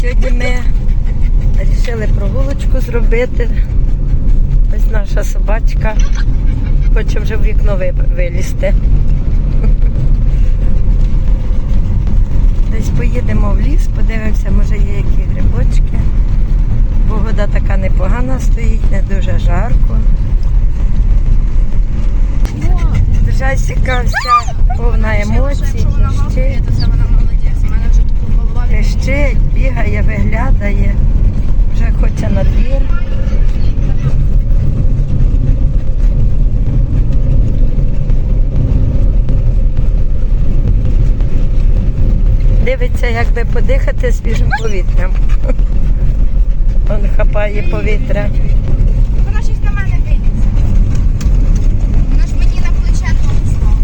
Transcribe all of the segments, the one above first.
Сьогодні ми вирішили прогулочку зробити. Ось наша собачка хоче вже в вікно вилізти. Десь поїдемо в ліс, подивимося, може є які грибочки. Погода така непогана стоїть, не дуже жарко. Джасіка вся повна емоцій, кричить, то це вона молодець. У мене вже тут кричить, бігає, виглядає, вже хоче на двір. Дивиться, як би подихати свіжим повітрям. Он хапає повітря. Вона щось на мене дивиться. Вона ж мені на плече ногу ставить.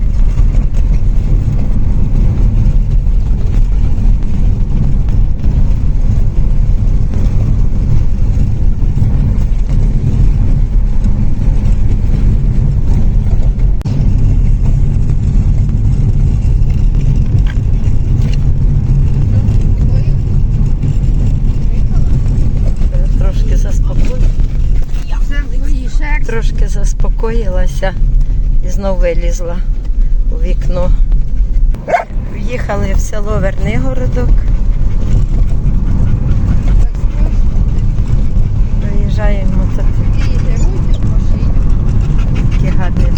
Трошки заспокоїлася. Це виїжджає. Трошки заспокоїлася і знов вилізла у вікно. В'їхали в село Вернигородок. Доїжджаємо тут такі гарні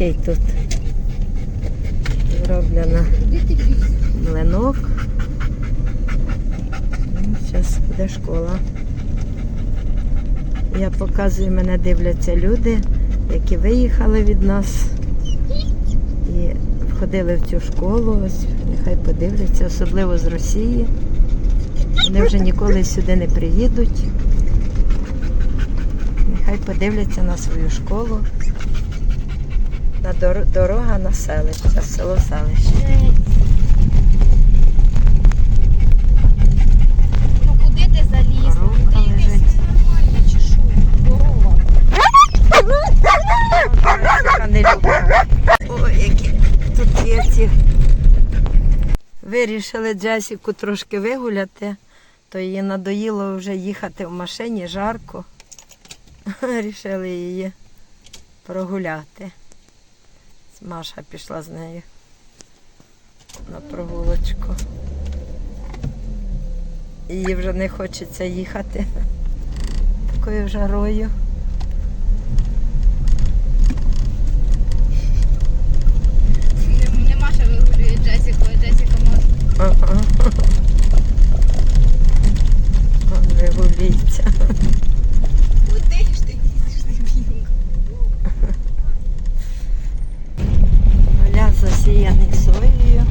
такий тут зроблено млинок. Зараз буде школа. Я показую, мене дивляться люди, які виїхали від нас і входили в цю школу. Ось нехай подивляться, особливо з Росії. Вони вже ніколи сюди не приїдуть. Нехай подивляться на свою школу. На дор- дорога на селище, село селище. Ну куди ти заліз? Коровка Ти якась чи що? Корова. Така не люблю. Ой, які тут є ці. Вирішили Джесіку трошки вигуляти, то їй надоїло вже їхати в машині, жарко. Рішили її прогуляти. Маша пішла з нею на прогулочку. Їй вже не хочеться їхати такою жарою. Не, не Маша вигулює Джесіку, а Джесіка може. Вигулюється. Куди ж ти лізеш, дебілка? Поля засіяний соєю.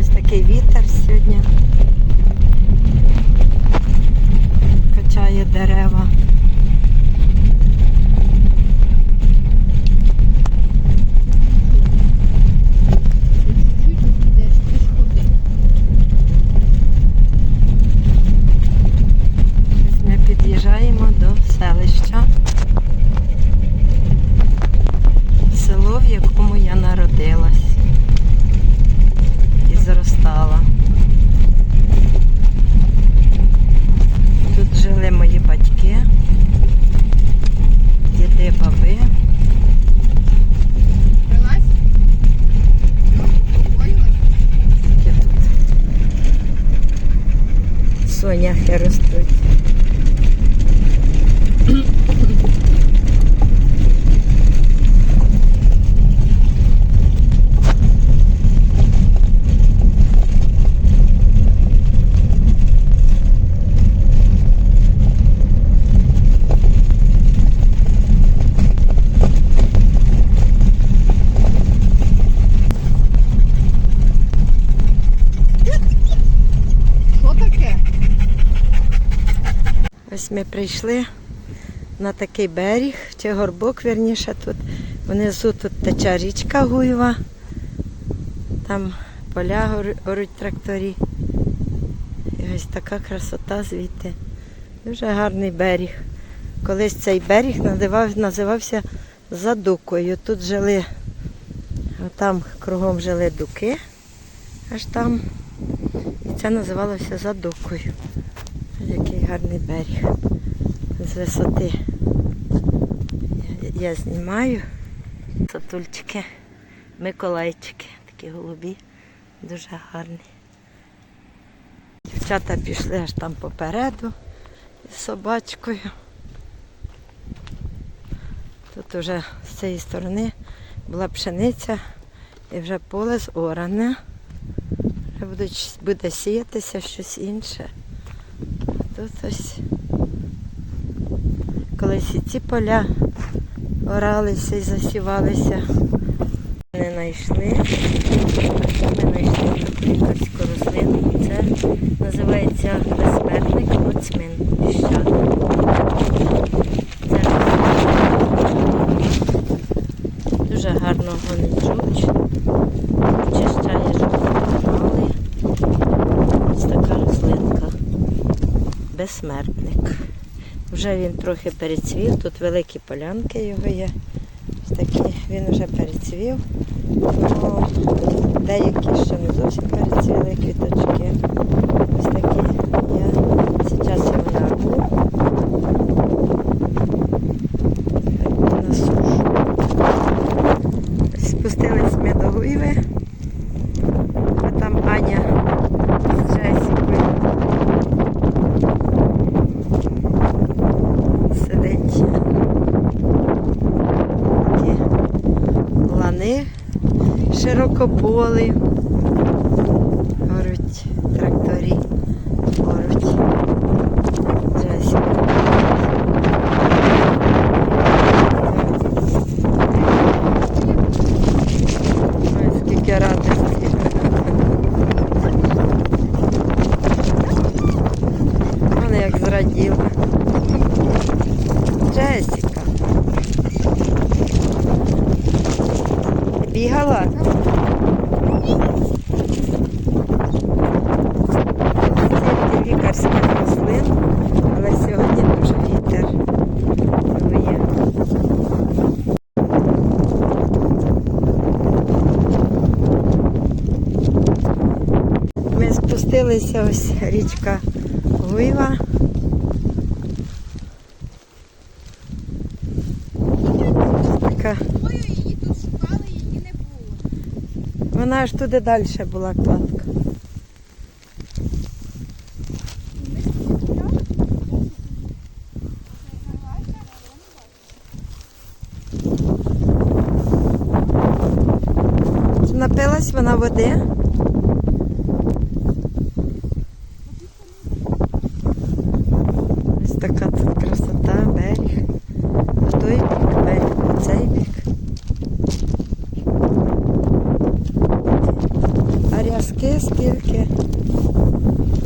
Ось такий вітер сьогодні. Качає дерева. Чуть-чуть йдеш, ти ж куди? Ось Ми під'їжджаємо до селища. Село, в якому я народилась і зростала. Тут жили мої батьки, діди, баби. Ну, соняхи ростуть. Що таке? Ось ми прийшли на такий берег, чи горбок, вірніше тут. Внизу тут тече річка Гуєва. Там поля горуть тракторі. І ось така красота звідти. Дуже гарний берег. Колись цей берег називав, називався Задукою. Тут жили, там кругом жили дуки, аж там. І це називалося Задукою. Який гарний берег. З висоти. Я, я знімаю. Сатульчики, Миколайчики, такі голубі, дуже гарні. Дівчата пішли аж там попереду з собачкою. Тут уже з цієї сторони була пшениця і вже поле зоране. Вже буде сіятися щось інше. Тут ось колись і ці поля оралися і засівалися. Не знайшли. Ми знайшли лікарську рослину. Це називається безсмертник оцмин піщаний. Це дуже гарно гонить жовч, очищає жовті канали. Ось така рослинка безсмертник. Вже він трохи перецвів, тут великі полянки його є. Такі, він вже перецвів. Ну, деякі ще не зовсім перецвіли квіточки. Ось такі. Я зараз його нарву. На сушу. Спустились ми до Гуйви. А там Аня з Джесікою. сидить. Такі лани Великополи. Горуть тракторі. Горуть. Джесіка. Ой, скільки радості. Вона як зраділа. Джесіка. Бігала? Стільки лікарських рослин, але сьогодні дуже вітер. дує. Ми спустилися ось річка Гуйва. Така, її тут шукали, її не було. вона аж туди далі була кладка. Напилась вона води. Ось така тут красота, берег. По той бік, берег, по цей бік. А рязки скільки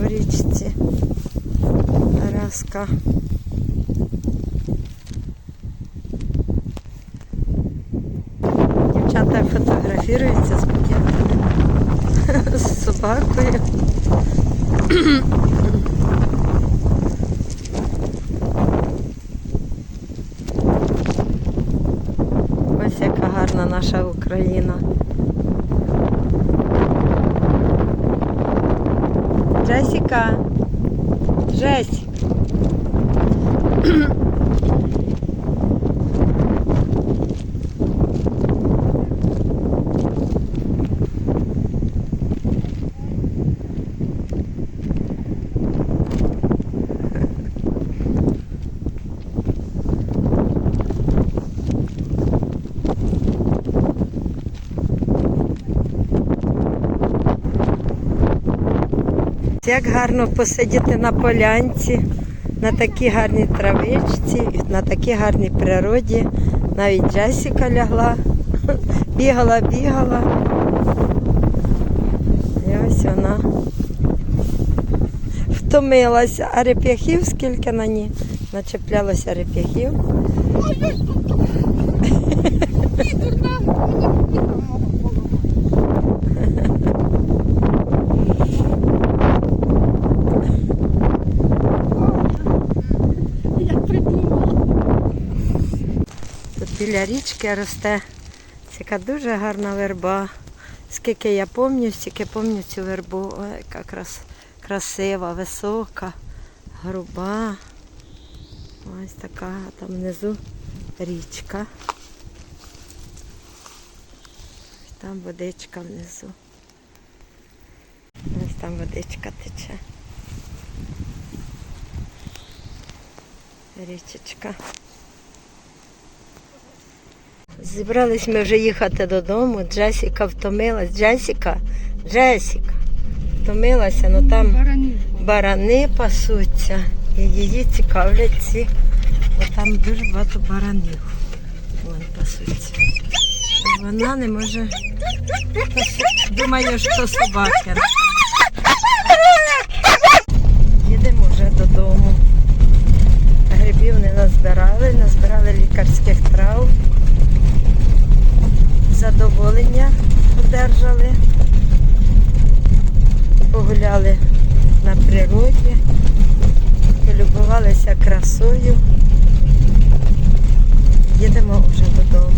в річці. Рязка. Дівчата фотографіруються з букетами. З собакою. Ось яка гарна наша Україна. Джесіка. Джесіка. Як гарно посидіти на полянці, на такій гарній травичці, на такій гарній природі. Навіть Джесіка лягла, бігала, бігала. І ось вона втомилася. А реп'яхів скільки на ній? Начеплялося реп'яхів. Біля річки росте така дуже гарна верба. Скільки я пам'ятаю, стільки пам'ятаю цю вербу. Ой, яка крас, красива, висока, груба. Ось така там внизу річка. Там водичка внизу. Ось там водичка тече. Річечка. Зібрались ми вже їхати додому. Джесіка втомилась. Джесіка, Джесіка втомилася, ну там Баранів. барани пасуться. І її цікавлять ці. Бо там дуже багато баранів. Вон пасуться. І вона не може. Думаю, що собаки. Їдемо вже додому. Грибів не назбирали, назбирали лікарських трав задоволення одержали. Погуляли на природі, полюбувалися красою. Їдемо вже додому.